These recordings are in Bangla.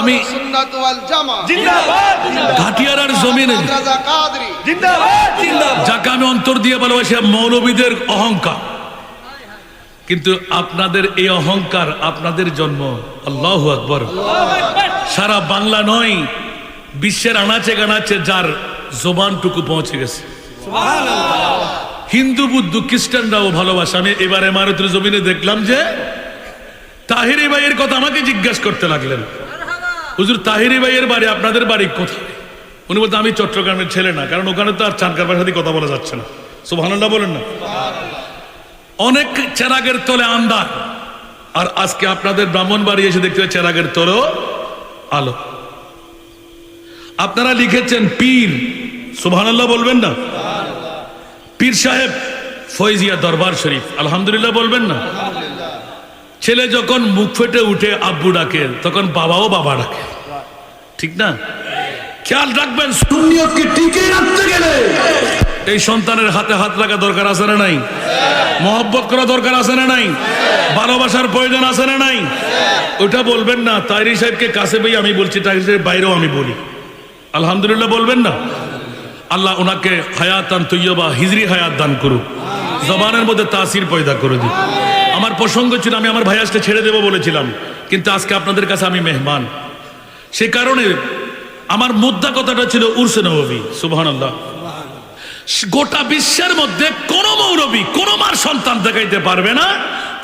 আমি ঘাটিয়ারার জমিনে যাকে আমি অন্তর দিয়ে ভালোবাসি মৌলবীদের অহংকার। কিন্তু আপনাদের এই অহংকার আপনাদের জন্ম। আল্লাহ আকবর। সারা বাংলা নয় বিশ্বের আনাচে গানাচে যার জোবানটুকু পৌঁছে গেছে। হিন্দু বুদ্ধ খ্রিস্টানরাও ভালোবাসে। আমি এবারে মারুতির জমিনে দেখলাম যে তাহিরি ভাইয়ের কথা আমাকে জিজ্ঞাসা করতে লাগলেন। হুজুর তাহিরি ভাইয়ের বাড়ি, আপনাদের বাড়ি কোথায়? উনি বলতে, আমি চট্টগ্রামের ছেলে না, কারণ ওখানে তো আর চানকার ভাষা দিয়ে কথা বলা যাচ্ছে না। সুবহানাল্লাহ বলেন না? অনেক চেরাগের তলে আন্দার আর আজকে আপনাদের ব্রাহ্মণ বাড়ি এসে দেখতে চেরাগের তলেও আলো। আপনারা লিখেছেন পীর। সুবহানাল্লাহ বলবেন না? পীর সাহেব ফৈজিয়া দরবার শরীফ। আলহামদুলিল্লাহ বলবেন না? ছেলে যখন মুখ ফেটে উঠে আব্বু ডাকে, তখন বাবাও বাবা ডাকে। ঠিক না? খেয়াল রাখবেন টিকে রাখতে গেলে এই সন্তানের হাতে হাত রাখা দরকার আছে না নাই? মহব্বত করা দরকার আছে না নাই? ভালোবাসার প্রয়োজন আছে না নাই? ওটা বলবেন না। তাইরি সাহেবকে কাছে বই আমি বলছি, তাইরি সাহেব বাইরেও আমি বলি। আলহামদুলিল্লাহ বলবেন না? আল্লাহ ওনাকে হায়াত হায়াতান তৈয়বা, হিজরি হায়াত দান করুক। জবানের মধ্যে তাসির পয়দা করে দিক। আমার প্রসঙ্গ ছিল, আমি আমার ভাইয়াসকে ছেড়ে দেবো বলেছিলাম, কিন্তু আজকে আপনাদের কাছে আমি মেহমান। সে কারণে আমার মুদ্রা কথাটা ছিল উর্সে নবী গোটা বিশ্বের মধ্যে কোন মৌরবী কোন মার সন্তান দেখাইতে পারবে না,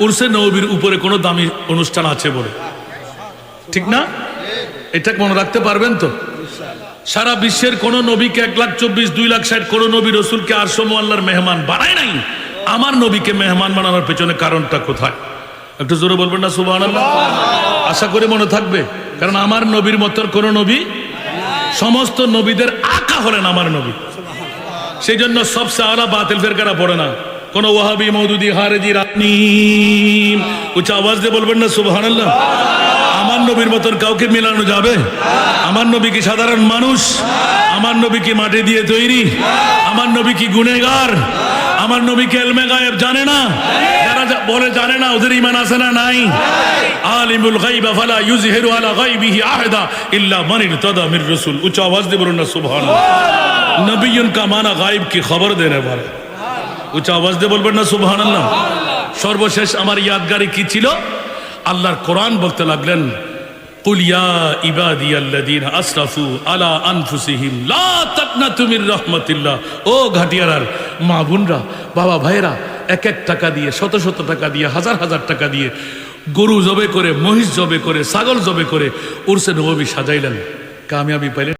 উর্সে নবীর উপরে কোনো দামি অনুষ্ঠান আছে বলে। ঠিক না? এটা মনে রাখতে পারবেন তো? সারা বিশ্বের কোন নবীকে এক লাখ চব্বিশ, দুই লাখ ষাট, কোন নবী রসুলকে আর আল্লাহর মেহমান বানায় নাই। আমার নবীকে মেহমান বানানোর পেছনে কারণটা কোথায়? একটু জোরে বলবেন না সুবাহ আশা করি মনে থাকবে, কারণ আমার নবীর মতো কোন নবী সমস্ত নবীদের আঁকা হলেন আমার নবী। সেই জন্য সবচেয়ে আলা বাতিল ফেরকারা পড়ে না। কোন ওয়াহাবি, মৌদুদি হারেজি রাতনি উচ্চ আওয়াজ দিয়ে বলবেন না সুবাহ আমার নবীর মতন কাউকে মেলানো যাবে? আমার নবী কি সাধারণ মানুষ? আমার নবী কি মাটি দিয়ে তৈরি? আমার নবী কি গুনেগার আমার নবী কি এলমে গায়েব জানে না? যারা বলে জানে না, ওদের ইমান আছে না, নাই? আলিমুল গাইবা ফালা ইউজহিরু আলা গাইবিহি আহাদা ইল্লা মান ইরতাদা মির রাসূল। উচ্চ আওয়াজ দিয়ে বলুন না, সুবহানাল্লাহ। নবিয়ুন কা মানা গায়েব কি খবর দেনে वाला উচ্চ আওয়াজ দিয়ে বলবেন না, সুবহানাল্লাহ। সর্বশেষ আমার ইয়াদগারি কি ছিল? আল্লাহর কোরআন বলতে লাগলেন قل يا عبادي الذين اسرفوا على انفسهم لا تقنطوا من رحمة الله ও ঘাটিয়ারার মা বোনরা বাবা ভাইরা এক এক টাকা দিয়ে শত শত টাকা দিয়ে হাজার হাজার টাকা দিয়ে গরু জবে করে মহিষ জবে করে ছাগল জবে করে উরসে নবী সাজাইলেন কামিয়াবি পাইলেন